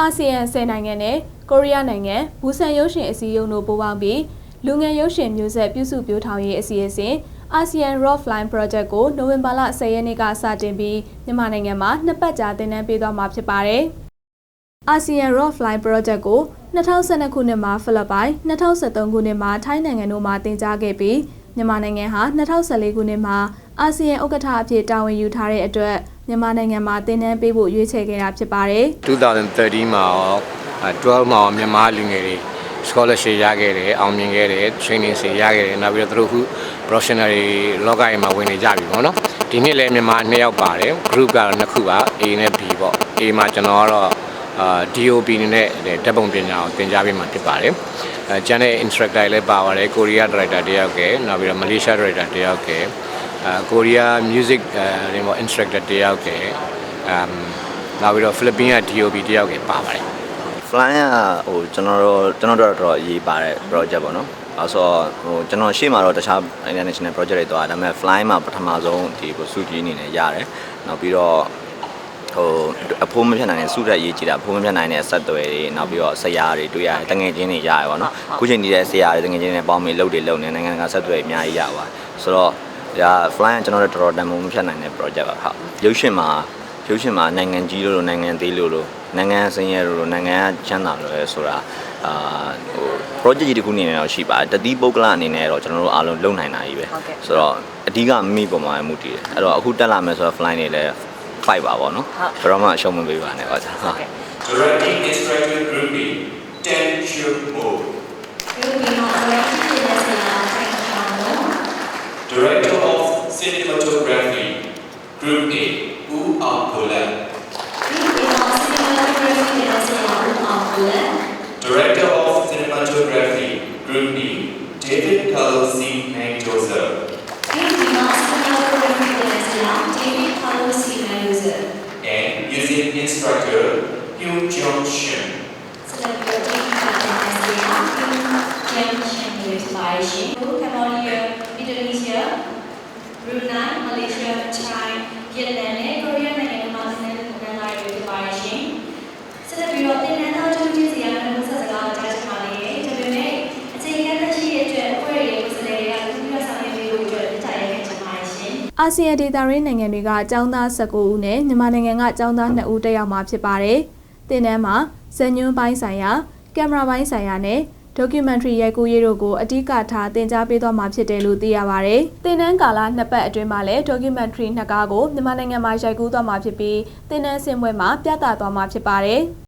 အာဆီယံ10နိုင်ငံနဲ့ကိုရီးယားနိုင်ငံဘူဆန်ရုပ်ရှင်အစည်းအရုံးတို့ပူးပေါင်းပြီးလူငယ်ရုပ်ရှင်မျိုးဆက်ပြုစုပြောထောင်ရေးအစီအစဉ် ASEAN Rock Flying Project ကိုနိုဝင်ဘာလ10ရက်နေ့ကစတင်ပြီးမြန်မာနိုင်ငံမှာနှစ်ပတ်ကြာသင်တန်းပေးသွားမှာဖြစ်ပါတယ်။ ASEAN Rock Flying Project ကို2012ခုနှစ်မှာဖိလစ်ပိုင်2013ခုနှစ်မှာထိုင်းနိုင်ငံတို့မှာတင်ကြားခဲ့ပြီး မြန်မာနိုင်ငံဟာ2014ခုနှစ်မှာအာဆီယံဥက္ကဋ္ဌအဖြစ်တာဝန်ယူထားတဲ့အတွက်မြန်မာနိုင်ငံမှာသင်တန်းပေးဖို့ရွေးချယ်ခဲ့တာဖြစ်ပါတယ်။2013မှာရော12မှာရောမြန်မာလူငယ်တွေ scholarship ရခဲ့တယ်အောင်မြင်ခဲ့တယ် training တွေရခဲ့တယ်နောက်ပြီးတော့သူတို့ခု professional တွေလောကကြီးမှာဝင်နေကြပြီပေါ့နော်ဒီနှစ်လည်းမြန်မာနှစ်ယောက်ပါတယ် group ကတော့နှစ်ခုပါ A နဲ့ B ပေါ့ A မှာကျွန်တော်ကတော့ အာ DOP နဲ့ဓာတ်ပုံပညာကိုသင်ကြားပေးမှာဖြစ်ပါတယ်အဲကျန်တဲ့ instructor တွေလည်းပါပါတယ်ကိုရီးယား director တယောက်ကဲနောက်ပြီးတော့ Malaysia director တယောက်ကဲအဲကိုရီးယား music အဲ instructor တယောက်ကဲအမ်နောက်ပြီးတော့ Philippines က DOP တယောက်ကဲပါပါတယ် fly ကဟိုကျွန်တော်တို့ကျွန်တော်တို့တော့တော်တော်အရေးပါတဲ့ project ပေါ့နော်အဲဆိုတော့ဟိုကျွန်တော်ရှေ့မှာတော့တခြား international project တွေသွားတာဒါပေမဲ့ fly မှာပထမဆုံးဒီကိုစုကြီးအနေနဲ့ရတယ်နောက်ပြီးတော့ ဟိုအဖိုးမဖြတ်နိုင်တဲ့စုရက်ရေးကြည့်တာအဖိုးမဖြတ်နိုင်တဲ့ဆက်သွယ်တွေနောက်ပြီးတော့ဆရာတွေတွေ့ရတယ်တငယ်ချင်းတွေရတယ်ပေါ့နော်အခုချိန်နေတဲ့ဆရာတွေတငယ်ချင်းတွေပေါင်းပြီးလုပ်တွေလုပ်နေနိုင်ငံတကာဆက်သွယ်အများကြီးရပါတယ်ဆိုတော့ဒါ fly ကကျွန်တော်တို့တော်တော်တန်ဖိုးမဖြတ်နိုင်တဲ့ project ပါဟုတ်ရုပ်ရှင်မှာရုပ်ရှင်မှာနိုင်ငံကြီးလို့လို့နိုင်ငံသေးလို့လို့နိုင်ငံဆင်းရဲလို့လို့နိုင်ငံချမ်းသာလို့လဲဆိုတာအာဟို project ကြီးတစ်ခုအနေနဲ့တော့ရှိပါတယ်တတိပုဂ္ဂလအနေနဲ့တော့ကျွန်တော်တို့အားလုံးလုပ်နိုင်တာကြီးပဲဆိုတော့အဓိကမိပေါ်မှာမှုတည်တယ်အဲ့တော့အခုတက်လာမယ်ဆိုတော့ fly နေလဲ fight ပါပေါ့နော်ဘယ်တော့မှအရှုံးမပေးပါနဲ့ပါဟုတ် Directing Instructor Group B, Ten Chuk Mo. ဒီလိုမျိုးတော့ရရှိတဲ့ဆရာထိုင်ဆောင်လို့ Director of Cinematography, Group A, U Akolan. ဒီလိုမျိုးဆရာတွေရရှိတဲ့ဆရာဦးအောင်ကိုလည်း Director of Cinematography, Group B, David Carlos C. Mang Joseph. ဒီလိုမျိုးဆရာတွေရရှိတဲ့ဆရာဒီဗစ်ကာလိုစီမန်ယူဇာ And Music Instructor, Hyun Jong Shun. ဆရာတွေဒီကာတဲ့ဆရာကျန်ရှင်တွေပါရှင် အာဆီယံဒေသရင်းနိုင်ငံတွေကចောင်းသား19ဦးနဲ့မြန်မာနိုင်ငံကចောင်းသား2ဦးတက်ရောက်မှာဖြစ်ပါတယ်။တင်နန်းမှာဇညွန်းပိုင်းဆိုင်ရာကင်မရာပိုင်းဆိုင်ရာနဲ့ documentary ရိုက်ကူးရေးတို့ကိုအဓိကထားတင် जा ပေးသွားမှာဖြစ်တယ်လို့သိရပါတယ်။တင်နန်းကာလနှစ်ပတ်အတွင်းမှာလည်း documentary နှစ်ကားကိုမြန်မာနိုင်ငံမှာရိုက်ကူးသွားမှာဖြစ်ပြီးတင်နန်းစင်ပွဲမှာပြသသွားမှာဖြစ်ပါတယ်။